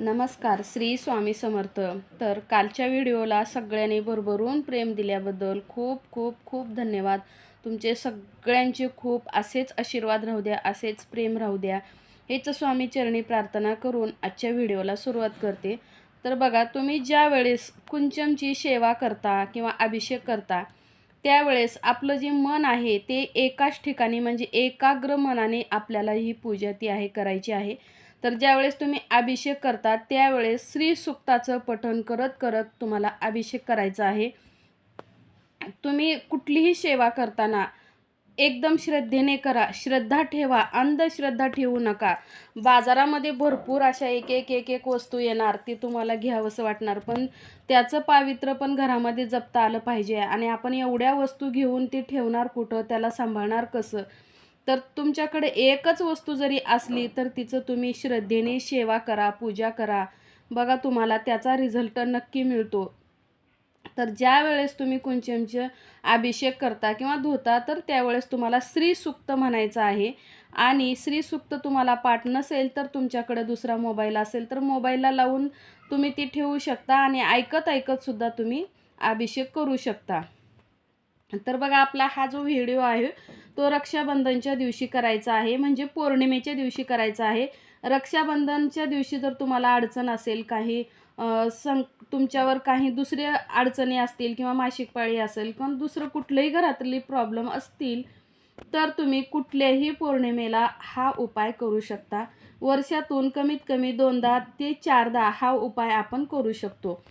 नमस्कार श्री स्वामी समर्थ. तर कालच्या व्हिडिओला सगळ्यांनी भरभरून प्रेम दिल्याबद्दल खूप खूप खूप धन्यवाद. तुमचे सगळ्यांचे खूप असेच आशीर्वाद राहू द्या असेच प्रेम राहू द्या. हेच स्वामी चरणी प्रार्थना करून आजच्या व्हिडिओला सुरुवात करते. तर बघा तुम्ही ज्या वेळेस कुंचमची सेवा करता किंवा अभिषेक करता त्यावेळेस आपलं जे मन आहे ते एकाच ठिकाणी म्हणजे एकाग्र मनाने आपल्याला ही पूजा ती आहे करायची आहे. तर ज्यावेळेस तुम्ही अभिषेक करता त्यावेळेस श्री सुक्ताचं पठण करत करत तुम्हाला अभिषेक करायचा आहे. तुम्ही कुठलीही सेवा करताना एकदम श्रद्धेने करा श्रद्धा ठेवा अंधश्रद्धा ठेवू नका. बाजारामध्ये भरपूर अशा एक एक एक एक वस्तू येणार ती तुम्हाला घ्यावंसं वाटणार पण त्याचं पावित्र्य पण घरामध्ये जपता आलं पाहिजे. आणि आपण एवढ्या वस्तू घेऊन ती ठेवणार कुठं त्याला सांभाळणार कसं? तर तुमच्याकडे एकच वस्तू जरी असली तर तिचं तुम्ही श्रद्धेने सेवा करा पूजा करा. बघा तुम्हाला त्याचा रिझल्ट नक्की मिळतो. तर ज्या वेळेस तुम्ही कुंचमचे अभिषेक करता किंवा धुता तर त्यावेळेस तुम्हाला श्रीसुक्त म्हणायचं आहे. आणि श्रीसुक्त तुम्हाला पाठ नसेल तर तुमच्याकडे दुसरा मोबाईल असेल तर मोबाईलला लावून तुम्ही ती ठेवू शकता आणि ऐकत ऐकतसुद्धा तुम्ही अभिषेक करू शकता. तर बघा आपला हा जो व्हिडिओ आहे तो रक्षाबंधनच्या दिवशी करायचा आहे. म्हणजे पौर्णिमेच्या दिवशी करायचा आहे. रक्षाबंधनच्या दिवशी जर तुम्हाला अडचण असेल काही सं तुमच्यावर काही दुसऱ्या अडचणी असतील किंवा मासिक पाळी असेल किंवा दुसरं कुठलंही घरातली प्रॉब्लेम असतील तर तुम्ही कुठल्याही पौर्णिमेला हा उपाय करू शकता. वर्षातून कमीत कमी दोनदा ते चारदा हा उपाय आपण करू शकतो.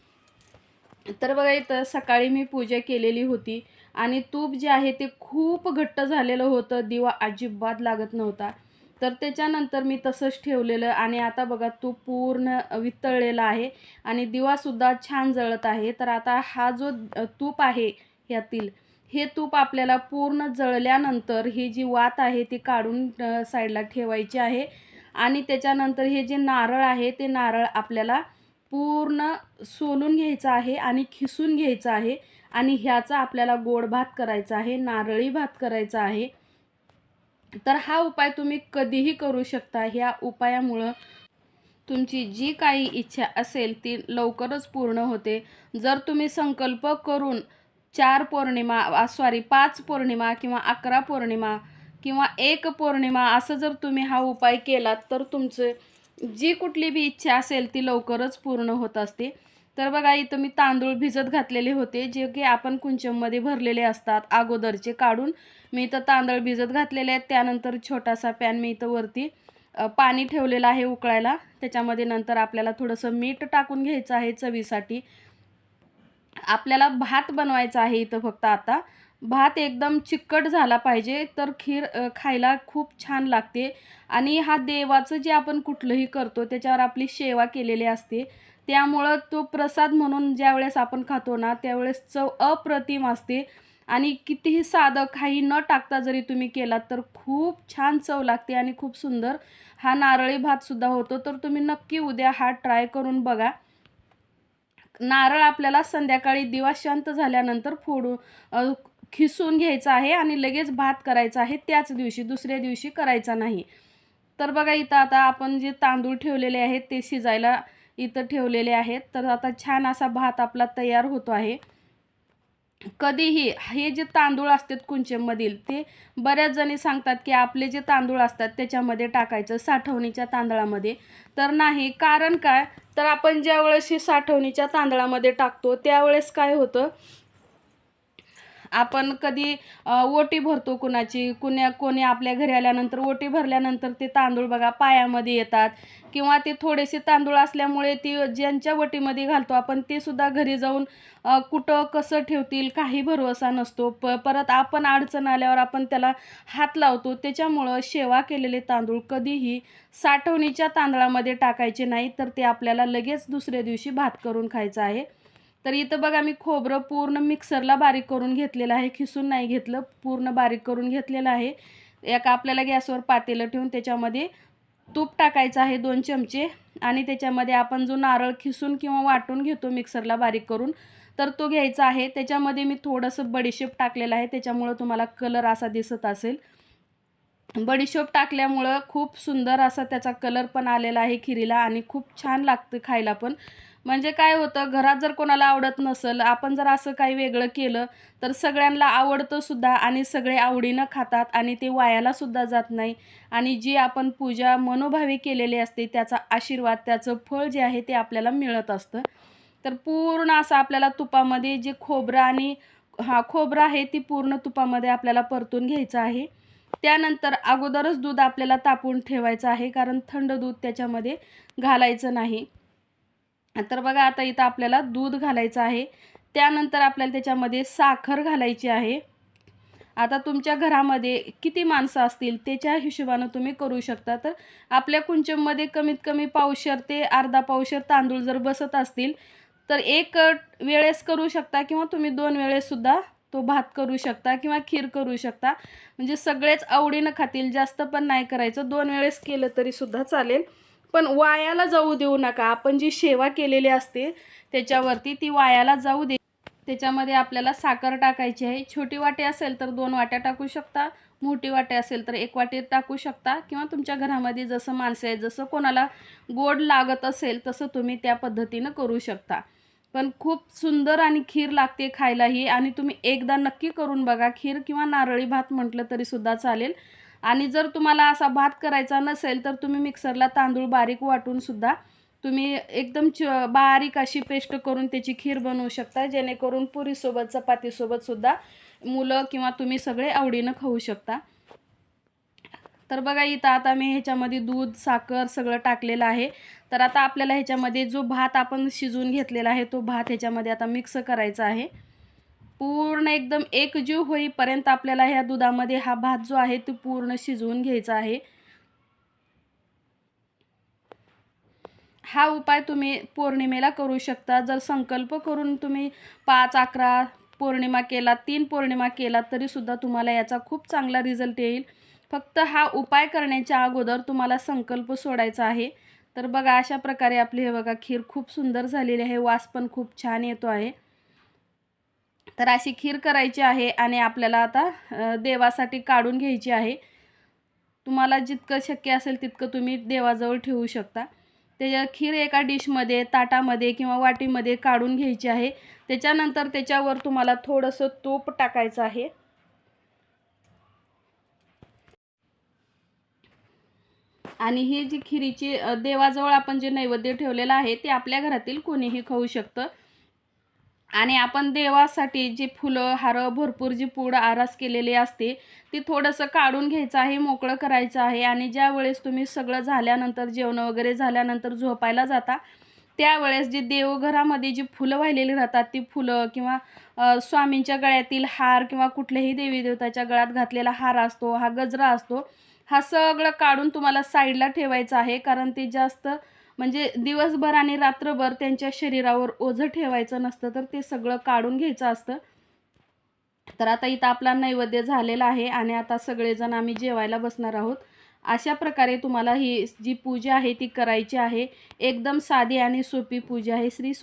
तर बघा इथं सकाळी मी पूजा केलेली होती आणि तूप जे आहे ते खूप घट्ट झालेलं होतं. दिवा अजिबात लागत नव्हता. तर त्याच्यानंतर मी तसंच ठेवलेलं आणि आता बघा तूप पूर्ण वितळलेला आहे आणि दिवासुद्धा छान जळत आहे. तर आता हा जो तूप आहे ह्यातील हे तूप आपल्याला पूर्ण जळल्यानंतर ही जी वात आहे ती काढून साईडला ठेवायची आहे आणि त्याच्यानंतर हे जे नारळ आहे ते नारळ आपल्याला पूर्ण सोलून घ्यायचं आहे आणि खिसून घ्यायचं आहे आणि ह्याचा आपल्याला गोड भात करायचा आहे नारळी भात करायचा आहे. तर हा उपाय तुम्ही कधीही करू शकता. ह्या उपायामुळं तुमची जी काही इच्छा असेल ती लवकरच पूर्ण होते. जर तुम्ही संकल्प करून चार पौर्णिमा सॉरी पाच पौर्णिमा किंवा अकरा पौर्णिमा किंवा एक पौर्णिमा असं जर तुम्ही हा उपाय केलात तर तुमचं जी कुठली बी इच्छा असेल ती लवकरच पूर्ण होत असते. तर बघा इथं मी तांदूळ भिजत घातलेले होते जे की आपण कुंचममध्ये भरलेले असतात. अगोदरचे काढून मी इथं तांदूळ भिजत घातलेले आहेत. त्यानंतर छोटासा पॅन मी इथं वरती पाणी ठेवलेलं आहे उकळायला. त्याच्यामध्ये नंतर आपल्याला थोडंसं मीठ टाकून घ्यायचं आहे चवीसाठी. आपल्याला भात बनवायचा आहे इथं फक्त आता. भात एकदम चिकट झाला पाहिजे तर खीर खायला खूप छान लागते. आणि हा देवाचं जे आपण कुठलंही करतो त्याच्यावर आपली सेवा केलेली असते. त्यामुळं तो प्रसाद म्हणून ज्यावेळेस आपण खातो ना त्यावेळेस चव अप्रतिम असते. आणि कितीही साधं काही न टाकता जरी तुम्ही केलात तर खूप छान चव लागते आणि खूप सुंदर. हा नारळी भातसुद्धा होतो तर तुम्ही नक्की उद्या हा ट्राय करून बघा. नारळ आपल्याला संध्याकाळी दिवा शांत झाल्यानंतर फोडून खिसून घ्यायचा आहे आणि लगेच भात करायचा आहे त्याच दिवशी दुसऱ्या दिवशी करायचा नाही. तर बघा इथं आता आपण जे तांदूळ ठेवलेले आहेत ते शिजायला इथं ठेवलेले आहेत. तर आता छान असा भात आपला तयार होतो आहे. कधीही हे जे तांदूळ असतात कुंचेमधील ते बऱ्याच जणी सांगतात की आपले जे तांदूळ असतात त्याच्यामध्ये टाकायचं साठवणीच्या तांदळामध्ये. तर नाही कारण काय? तर आपण ज्यावेळेस हे साठवणीच्या तांदळामध्ये टाकतो त्यावेळेस काय होतं? आपण कधी ओटी भरतो कुणाची कुण्या कोणी आपल्या घरी आल्यानंतर ओटी भरल्यानंतर ते तांदूळ बघा पायामध्ये येतात किंवा ते थोडेसे तांदूळ असल्यामुळे ती ज्यांच्या वटीमध्ये घालतो आपण ते सुद्धा घरी जाऊन कुठं कसं ठेवतील काही भरवसा नसतो. प परत आपण अडचण आल्यावर आपण त्याला हात लावतो. त्याच्यामुळं सेवा केलेले तांदूळ कधीही साठवणीच्या तांदळामध्ये टाकायचे नाही तर ते आपल्याला लगेच दुसऱ्या दिवशी भात करून खायचं आहे. तर इथं बघा मी खोबरं पूर्ण मिक्सरला बारीक करून घेतलेलं आहे. खिसून नाही घेतलं पूर्ण बारीक करून घेतलेलं आहे. एका आपल्याला गॅसवर पातेलं ठेवून त्याच्यामध्ये तूप टाकायचं आहे दोन चमचे. आणि त्याच्यामध्ये आपण जो नारळ खिसून किंवा वाटून घेतो मिक्सरला बारीक करून तर तो घ्यायचा आहे. त्याच्यामध्ये मी थोडंसं बडीशेप टाकलेलं आहे. त्याच्यामुळं तुम्हाला कलर असा दिसत असेल. बडीशेप टाकल्यामुळं खूप सुंदर असा त्याचा कलर पण आलेला आहे खिरीला आणि खूप छान लागतं खायला पण. म्हणजे काय होतं घरात जर कोणाला आवडत नसेल आपण जर असं काही वेगळं केलं तर सगळ्यांना आवडतं सुद्धा आणि सगळे आवडीनं खातात आणि ते वायाला सुद्धा जात नाही. आणि जी आपण पूजा मनोभावी केलेली असते त्याचा आशीर्वाद त्याचं फळ जे आहे ते आपल्याला मिळत असतं. तर पूर्ण असं आपल्याला तुपामध्ये जे खोबरं आणि हा खोबरं आहे ती पूर्ण तुपामध्ये आपल्याला परतून घ्यायचं आहे. त्यानंतर अगोदरच दूध आपल्याला तापून ठेवायचं आहे कारण थंड दूध त्याच्यामध्ये घालायचं नाही. तर बघा आता इथं आपल्याला दूध घालायचं आहे. त्यानंतर आपल्याला त्याच्यामध्ये साखर घालायची आहे. आता तुमच्या घरामध्ये किती माणसं असतील त्याच्या हिशोबानं तुम्ही करू शकता. तर आपल्या कुंचममध्ये कमीत कमी पावशर ते अर्धा पावशर तांदूळ जर बसत असतील तर एक वेळेस करू शकता किंवा तुम्ही दोन वेळेससुद्धा तो भात करू शकता किंवा खीर करू शकता. म्हणजे सगळेच आवडीनं खातील जास्त पण नाही करायचं. दोन वेळेस केलं तरीसुद्धा चालेल. पण वायाला जाऊ देऊ नका. आपण जी सेवा केलेली असते त्याच्यावरती ती वायाला जाऊ दे. त्याच्यामध्ये आपल्याला साखर टाकायची आहे. छोटी वाटी असेल तर दोन वाट्या टाकू शकता. मोठी वाटी असेल तर एक वाटी टाकू शकता. किंवा तुमच्या घरामध्ये जसं माणसं आहे जसं कोणाला गोड लागत असेल तसं तुम्ही त्या पद्धतीनं करू शकता. पण खूप सुंदर आणि खीर लागते खायलाही. आणि तुम्ही एकदा नक्की करून बघा. खीर किंवा नारळी भात म्हटलं तरीसुद्धा चालेल. आणि जर तुम्हाला असा भात करायचा नसेल तर तुम्ही मिक्सरला तांदूळ बारीक वाटूनसुद्धा तुम्ही एकदम च बारीक अशी पेस्ट करून त्याची खीर बनवू शकता. जेणेकरून पुरीसोबत चपातीसोबतसुद्धा मुलं किंवा तुम्ही सगळे आवडीनं खाऊ शकता. तर बघा इथं आता मी ह्याच्यामध्ये दूध साखर सगळं टाकलेलं आहे. तर आता आपल्याला ह्याच्यामध्ये जो भात आपण शिजवून घेतलेला आहे तो भात ह्याच्यामध्ये आता मिक्स करायचा आहे. पूर्ण एकदम एकजीव होईपर्यंत आपल्याला ह्या दुधामध्ये हा भात जो आहे तो पूर्ण शिजवून घ्यायचा आहे. हा उपाय तुम्ही पौर्णिमेला करू शकता. जर संकल्प करून तुम्ही पाच अकरा पौर्णिमा केला तीन पौर्णिमा केला तरीसुद्धा तुम्हाला याचा खूप चांगला रिझल्ट येईल. फक्त हा उपाय करण्याच्या अगोदर तुम्हाला संकल्प सोडायचा आहे. तर बघा अशा प्रकारे आपली हे बघा खीर खूप सुंदर झालेली आहे. वास पण खूप छान येतो आहे. तर अशी खीर करायची आहे आणि आपल्याला आता देवासाठी काढून घ्यायची आहे. तुम्हाला जितकं शक्य असेल तितकं तुम्ही देवाजवळ ठेवू शकता. त्याच्या खीर एका डिशमध्ये ताटामध्ये किंवा वाटीमध्ये काढून घ्यायची आहे. त्याच्यानंतर त्याच्यावर तुम्हाला थोडंसं तूप टाकायचं आहे. आणि ही जी खिरीची देवाजवळ आपण जे नैवेद्य ठेवलेलं आहे ते आपल्या घरातील कोणीही खाऊ शकतं. आणि आपण देवासाठी जी फुलं हारं भरपूर जी पूड आरास केलेली असते ती थोडंसं काढून घ्यायचं आहे मोकळं करायचं आहे. आणि ज्या वेळेस तुम्ही सगळं झाल्यानंतर जेवण वगैरे झाल्यानंतर झोपायला जाता त्यावेळेस जी देवघरामध्ये जी फुलं वाहिलेली राहतात ती फुलं किंवा स्वामींच्या गळ्यातील हार किंवा कुठल्याही देवी देवताच्या गळ्यात घातलेला हार असतो हा गजरा असतो हा सगळं काढून तुम्हाला साईडला ठेवायचं आहे. कारण ते जास्त म्हणजे दिवसभर आणि रात्रभर त्यांच्या शरीरावर ओझं ठेवायचं नसतं तर ते सगळं काढून घ्यायचं असतं. तर आता इथं आपला नैवेद्य झालेला आहे आणि आता सगळेजण आम्ही जेवायला बसणार आहोत. अशा प्रकारे तुम्हाला ही जी पूजा आहे ती करायची आहे. एकदम साधी आणि सोपी पूजा आहे. श्री स्वामी